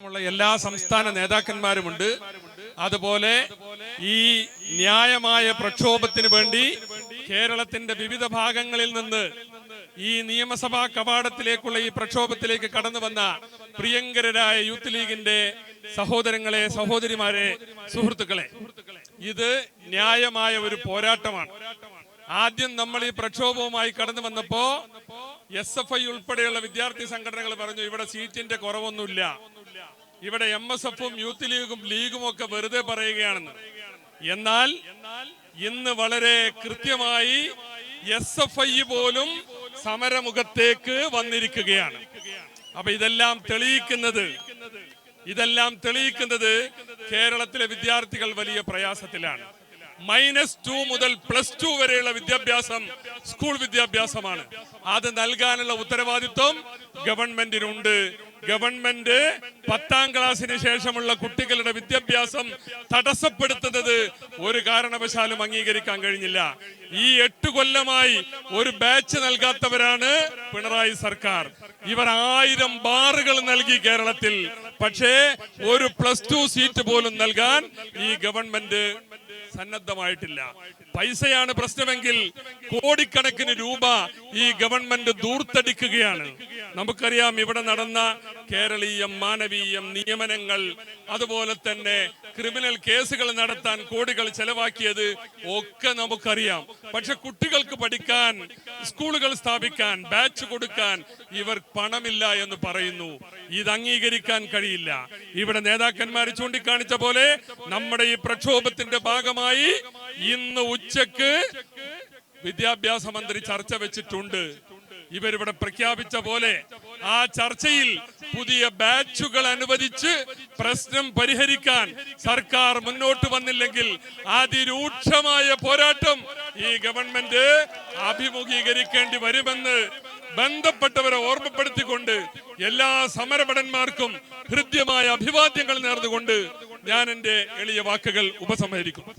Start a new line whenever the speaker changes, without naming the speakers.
ഉള്ള എല്ലാ സംസ്ഥാന നേതാക്കന്മാരുമുണ്ട്. അതുപോലെ ഈ ന്യായമായ പ്രക്ഷോഭത്തിന് വേണ്ടി കേരളത്തിന്റെ വിവിധ ഭാഗങ്ങളിൽ നിന്ന് ഈ നിയമസഭാ കവാടത്തിലേക്കുള്ള ഈ പ്രക്ഷോഭത്തിലേക്ക് കടന്നു വന്ന പ്രിയങ്കരരായ യൂത്ത് ലീഗിന്റെ സഹോദരങ്ങളെ സഹോദരിമാരെ സുഹൃത്തുക്കളെ ഇത് ന്യായമായ ഒരു പോരാട്ടമാണ്. ആദ്യം നമ്മൾ ഈ പ്രക്ഷോഭവുമായി കടന്നു വന്നപ്പോ എസ് എഫ് ഐ ഉൾപ്പെടെയുള്ള വിദ്യാർത്ഥി സംഘടനകൾ പറഞ്ഞു ഇവിടെ സീറ്റിന്റെ കുറവൊന്നുമില്ല. ഇവിടെ എം എസ് എഫും യൂത്ത് ലീഗും ലീഗും ഒക്കെ വെറുതെ പറയുകയാണെന്ന്. എന്നാൽ ഇന്ന് വളരെ കൃത്യമായി എസ് എഫ് ഐ പോലും സമരമുഖത്തേക്ക് വന്നിരിക്കുകയാണ്. അപ്പൊ ഇതെല്ലാം തെളിയിക്കുന്നത് ഇതെല്ലാം തെളിയിക്കുന്നത് കേരളത്തിലെ വിദ്യാർത്ഥികൾ വലിയ പ്രയാസത്തിലാണ്. മൈനസ് ടു മുതൽ പ്ലസ് ടു വരെയുള്ള വിദ്യാഭ്യാസം സ്കൂൾ വിദ്യാഭ്യാസമാണ്. അത് നൽകാനുള്ള ഉത്തരവാദിത്വം ഗവൺമെന്റിനുണ്ട്. ഗവൺമെന്റ് പത്താം ക്ലാസ്സിന് ശേഷമുള്ള കുട്ടികളുടെ വിദ്യാഭ്യാസം തടസ്സപ്പെടുത്തുന്നത് ഒരു കാരണവശാലും അംഗീകരിക്കാൻ കഴിഞ്ഞില്ല. ഈ എട്ട് കൊല്ലമായി ഒരു ബാച്ച് നൽകാത്തവരാണ് പിണറായി സർക്കാർ. ഇവർ ആയിരം ബാറുകൾ നൽകി കേരളത്തിൽ. പക്ഷേ ഒരു പ്ലസ് ടു സീറ്റ് പോലും നൽകാൻ ഈ ഗവൺമെന്റ് സന്നദ്ധമായിട്ടില്ല. പൈസയാണ് പ്രശ്നമെങ്കിൽ കോടിക്കണക്കിന് രൂപ ഈ ഗവൺമെന്റ് ദൂർത്തടിക്കുകയാണ്. നമുക്കറിയാം ഇവിടെ നടന്ന കേരളീയം മാനവീയം നിയമനങ്ങൾ അതുപോലെ തന്നെ ക്രിമിനൽ കേസുകൾ നടത്താൻ കോടികൾ ചെലവാക്കിയത് ഒക്കെ നമുക്കറിയാം. പക്ഷെ കുട്ടികൾക്ക് പഠിക്കാൻ സ്കൂളുകൾ സ്ഥാപിക്കാൻ ബാച്ച് കൊടുക്കാൻ ഇവർ പണമില്ല എന്ന് പറയുന്നു. ഇത് അംഗീകരിക്കാൻ കഴിയില്ല. ഇവിടെ നേതാക്കന്മാർ ചൂണ്ടിക്കാണിച്ച പോലെ നമ്മുടെ ഈ പ്രക്ഷോഭത്തിന്റെ ഭാഗമായി ഇന്ന് ഉച്ചയ്ക്ക് വിദ്യാഭ്യാസ മന്ത്രി ചർച്ച വെച്ചിട്ടുണ്ട്. ഇവരിവിടെ പ്രഖ്യാപിച്ച പോലെ ആ ചർച്ചയിൽ പുതിയ ബാച്ചുകൾ അനുവദിച്ച് പ്രശ്നം പരിഹരിക്കാൻ സർക്കാർ മുന്നോട്ട് വന്നില്ലെങ്കിൽ അതിരൂക്ഷമായ പോരാട്ടം ഈ ഗവൺമെന്റ് അഭിമുഖീകരിക്കേണ്ടി വരുമെന്ന് ബന്ധപ്പെട്ടവരെ ഓർമ്മപ്പെടുത്തിക്കൊണ്ട് എല്ലാ സമരഭടന്മാർക്കും ഹൃദ്യമായ അഭിവാദ്യങ്ങൾ നേർന്നുകൊണ്ട് ഞാൻ എന്റെ എളിയ വാക്കുകൾ ഉപസംഹരിക്കും.